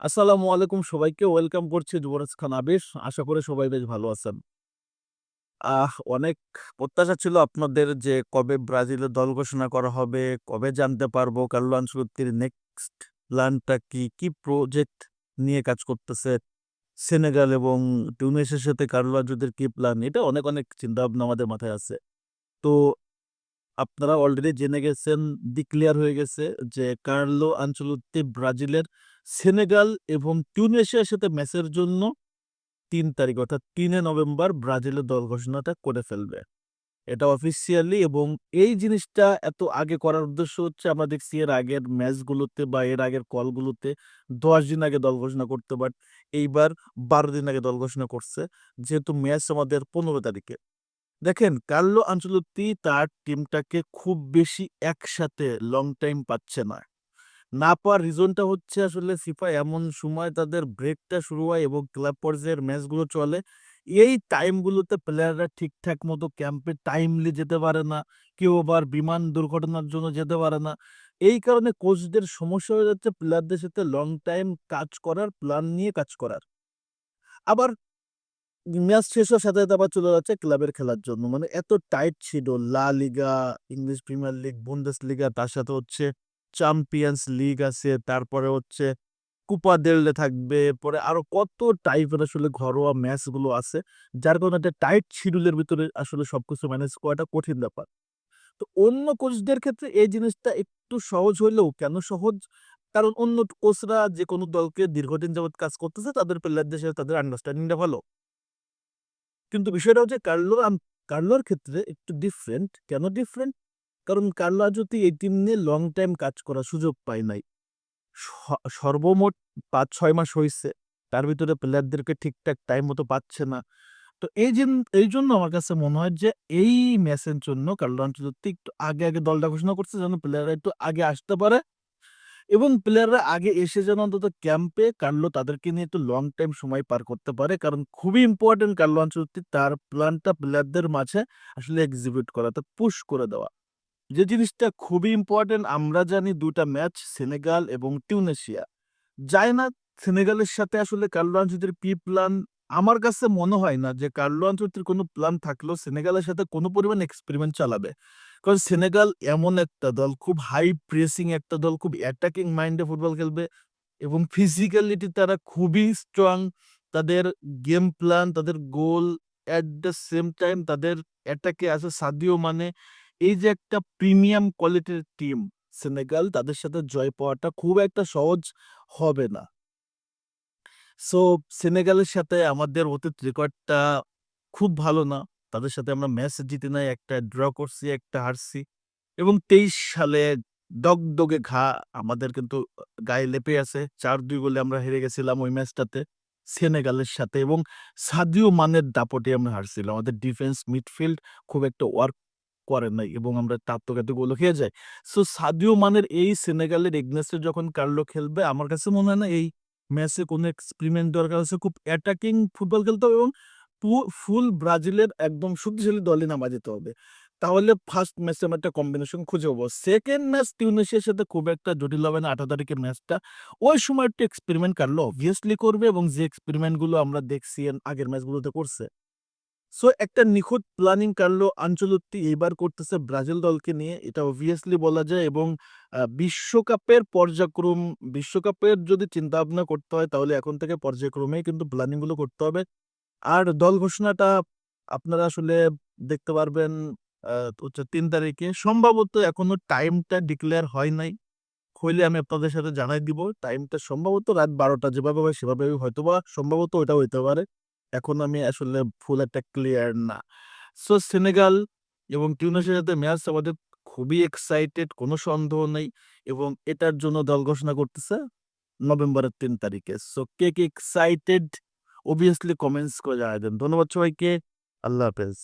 আসসালামু আলাইকুম সবাইকে, ওয়েলকাম করছি যুবরাজ খান আবির। আশা করে সবাই বেশ ভালো আছেন। আহ, অনেক প্রত্যাশা ছিল আপনাদের যে কবে ব্রাজিলের দল ঘোষণা করা হবে, কবে জানতে পারব কার্লো আনচেলত্তির নেক্সট প্ল্যানটা কি কি প্রজেক্ট নিয়ে কাজ করতেছে সেনেগাল এবং টিউনিসের সাথে কার্লো আনচেলত্তির কি প্ল্যান এটা অনেক অনেক চিন্তা ভাবনা আমাদের মাথায় আছে। তো আপনারা অলরেডি জেনে গেছেন ডিক্লেয়ার হয়ে গেছে যে কার্লো আনচেলত্তি ব্রাজিলের সেনেগাল এবং টিউনেশিয়ার সাথে ম্যাচের জন্য তিন তারিখ, অর্থাৎ তিনে নভেম্বর ব্রাজিলের দল ঘোষণাটা করে ফেলবে। এটা অফিসিয়ালি এবং এই জিনিসটা এত আগে করার উদ্দেশ্য হচ্ছে আমরা দেখছি এর আগের ম্যাচগুলোতে বা এর আগের কলগুলোতে দশ দিন আগে দল ঘোষণা করতে, বাট এইবার বারো দিন আগে দল ঘোষণা করছে, যেহেতু ম্যাচ আমাদের পনেরো তারিখে। দেখেন, কার্লো আঞ্চলত্তি তার টিমটাকে খুব বেশি একসাথে লং টাইম পাচ্ছে না। না পাওয়ার রিজনটা হচ্ছে আসলে সিফা এমন সময় তাদের ব্রেকটা শুরু হয় এবং ক্লাব পর্যায়ের ম্যাচগুলো চলে। এই টাইমগুলোতে প্লেয়াররা ঠিকঠাক মতো ক্যাম্পে টাইমলি যেতে পারে না, কেউ আবার বিমান দুর্ঘটনার জন্য যেতে পারে না। এই কারণে কোচদের সমস্যা হয়ে যাচ্ছে প্লেয়ারদের সাথে লং টাইম কাজ করার প্ল্যান নিয়ে কাজ করার। আবার ম্যাচ শেষ হওয়ার সাথে সাথে আবার চলে যাচ্ছে ক্লাবের খেলার জন্য। মানে এত টাইট ছিল La Liga, English Premier League Bundesliga তার সাথে হচ্ছে চ্যাম্পিয়ন্স লিগ আছে, তারপরে হচ্ছে কুপা দেলরে থাকবে, পরে আরও কত টাইপের আসলে ঘরোয়া ম্যাচগুলো আছে, যার কারণে একটা টাইট শিডিউলের ভিতরে আসলে সবকিছু ম্যানেজ করাটা কঠিন ব্যাপার। তো অন্য কোচদের ক্ষেত্রে এই জিনিসটা একটু সহজ হইলেও কেন সহজ? কারণ অন্য কোচরা যে কোনো দলকে দীর্ঘদিন যাবত কাজ করতেছে, তাদের প্লেয়ারদের সাথে তাদের আন্ডারস্ট্যান্ডিংটা ভালো। কিন্তু বিষয়টা হচ্ছে কার্লো কার্লোর ক্ষেত্রে একটু ডিফারেন্ট কেন ডিফারেন্ট কারণ কার্লো যদি এই টিম নিয়ে লং টাইম কাজ করার সুযোগ পায় নাই সর্বমোট পাঁচ ছয় মাস হয়েছে তার ভিতরে প্লেয়ারদেরকে ঠিকঠাক টাইম মতো পাচ্ছে না। তো এই জিন, এই জন্য আমার কাছে মনে হয় যে এই ম্যাচের জন্য কার্লো আনচেলত্তি একটু আগে আগে দলটা ঘোষণা করছে যেন প্লেয়াররা একটু আগে আসতে পারে এবং প্লেয়াররা আগে এসে যেন অন্তত ক্যাম্পে কার্লো তাদেরকে নিয়ে একটু লং টাইম সময় পার করতে পারে। কারণ খুবই ইম্পর্টেন্ট কার্লো আনচেলত্তি তার প্ল্যানটা প্লেয়ারদের মাঝে আসলে এক্সিকিউট করা, তা পুশ করে দেওয়া। যে জিনিসটা খুবই ইম্পর্টেন্ট আমরা জানি দুটা ম্যাচ সেনেগাল এবং টিউনেশিয়া যায় না সেনেগালের সাথে আসলে কার্লো আনচেলত্তির পি প্ল্যান আমার কাছে মনে হয় না যে কার্লো আনচেলত্তির কোনো প্ল্যান থাকলেও সেনেগালের সাথে কোনো পরিমাণ এক্সপেরিমেন্ট চালাবে। কারণ সেনেগাল এমন একটা দল, খুব হাই প্রেসিং একটা দল, খুব অ্যাটাকিং মাইন্ডে ফুটবল খেলবে এবং ফিজিক্যালিটি তারা খুবই স্ট্রং তাদের গেম প্ল্যান তাদের goal at the same time তাদের অ্যাটাকে আছে সাদিও মানে এই যে একটা প্রিমিয়াম কোয়ালিটির টিম সেনেগাল, তাদের সাথে জয় পাওয়াটা খুব একটা সহজ হবে না। সো, সেনেগালের সাথে আমাদের অতীত রেকর্ডটা খুব ভালো না। তাদের সাথে আমরা ম্যাচ জিতে নাই, একটা ড্র করছি, একটা হারছি। এবং তেইশ সালে ডগডগে ঘা আমাদের কিন্তু গায়ে লেপে আছে। চার দুই গোলে আমরা হেরে গেছিলাম ওই ম্যাচটাতে সেনেগালের সাথে এবং সাদিও মানের দাপটে আমরা হারছিলাম। আমাদের ডিফেন্স, মিডফিল্ড খুব একটা ওয়ার্ক করে নাই এবং আমরা তাত্ত্বঘাতী গোলও খেয়ে যাই। সো সাদিও মানের এই সেনেগালের এগনেস্টে যখন কার্লো খেলবে, আমার কাছে মনে হয় না এই ম্যাচে কোনো এক্সপেরিমেন্ট দরকার আছে খুব অ্যাটাকিং ফুটবল খেলতে হবে এবং ফুল ব্রাজিলের একদম শক্তিশালী দলে নামা যেতে হবে। তাহলে ফার্স্ট ম্যাচে আমরা একটা কম্বিনেশন খুঁজে পাবো। সেকেন্ড ম্যাচ টিউনিশিয়ার সাথে খুব একটা জটিল হবে না আঠারো তারিখের ম্যাচটা ওই সময় একটু এক্সপেরিমেন্ট কার্লো অবভিয়াসলি করবে এবং যে এক্সপেরিমেন্টগুলো আমরা দেখছি আগের ম্যাচগুলোতে করছে। সো একটা নিখুঁত প্ল্যানিং কার্লো আঞ্চলত্তি এইবার করতেছে ব্রাজিল দলকে নিয়ে। এটা অবভিয়াসলি বলা যায় এবং বিশ্বকাপের পর্যায়ক্রম, বিশ্বকাপের যদি চিন্তা ভাবনা করতে হয় তাহলে এখন থেকে পর্যায়ক্রমে কিন্তু প্ল্যানিংগুলো করতে হবে। আর দল ঘোষণাটা আপনারা আসলে দেখতে পারবেন হচ্ছে তিন তারিখে। সম্ভবত এখনও টাইমটা ডিক্লেয়ার হয় নাই। হইলে আমি আপনাদের সাথে জানাই দিব। টাইমটা সম্ভবত রাত বারোটা যেভাবে হয় সেভাবে হয়তো বা সম্ভবত ওটা হইতে পারে। এখন আমি আসলে ফুল একটা ক্লিয়ার না। সো সেনেগাল এবং টিউনিসিয়ার সাথে ম্যাচ আমাদের খুবই এক্সাইটেড কোনো সন্দেহ নেই এবং এটার জন্য দল ঘোষণা করতেছে নভেম্বরের তিন তারিখে। সো কে কে এক্সাইটেড অবভিয়াসলি কমেন্টস করে জানাই দেন। ধন্যবাদ সবাইকে। আল্লাহ হাফেজ।